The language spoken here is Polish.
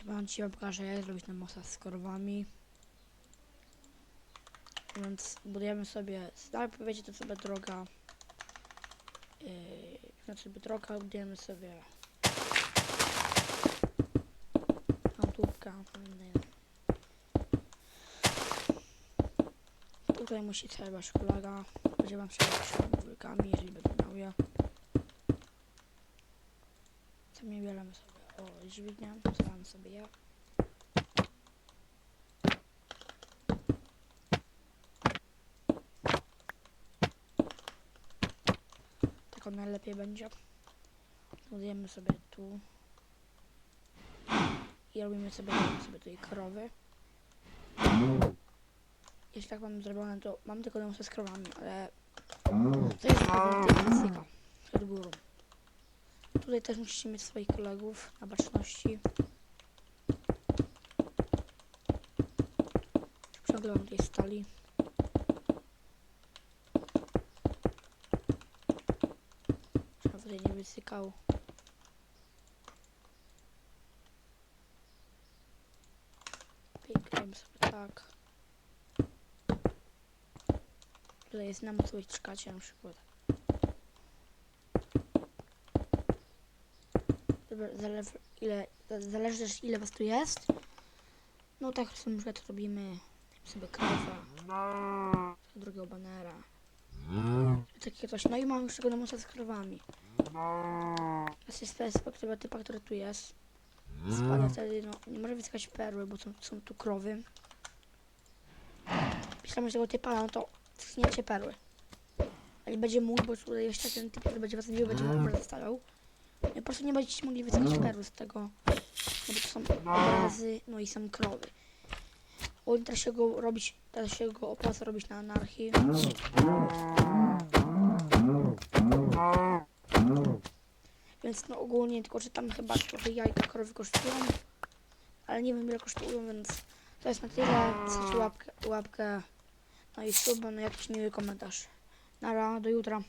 Chyba ci wam pokażę jak zrobić na mosa z korwami. Więc budujemy sobie, najpierw wiecie to sobie droga. Yy, znaczy droga, budujemy sobie Antupka, pamiętaj. Tutaj musi cały wasz kolega. Będzie wam się wilkami, jeżeli będą miał je. Sami bierzemy sobie o dźwignię, zostawiamy sobie je. Tak on najlepiej będzie. Budujemy sobie tu. I robimy sobie, robimy sobie tutaj krowy. Jeśli tak mam zrobione, to mam tylko domusy z krowami, ale to jest fizyka przed górą. Tutaj też musicie mieć swoich kolegów na baczności. Ciągle mam tej stali. Żeby tutaj nie wysykał. Pięknie sobie tak. Tutaj jest na mocy czekacie na przykład. Zależy ile, zależy też ile was tu jest. No tak na przykład robimy sobie krowa, drugiego banera. Takie coś. No i mam już tego domosa z krowami. Teraz jest perspektywa typa, który tu jest. Spada wtedy, no nie może wyskać perły, bo są, są tu krowy. Pisamy tego typa, no to skniecie perły. A nie będzie mógł, bo tutaj jeszcze ten typ, który będzie was będzie. No i po prostu nie będziecie mogli wyskać perły z tego. No bo to są obrazy, no i są krowy. O, teraz się go robić, teraz się go opłaca robić na anarchii. Więc no ogólnie tylko, że tam chyba trochę jajka krowy kosztują. Ale nie wiem ile kosztują, więc to jest na tyle. Zostawcie łapkę, łapkę, no i suba, no jakiś miły komentarz. Nara, do jutra.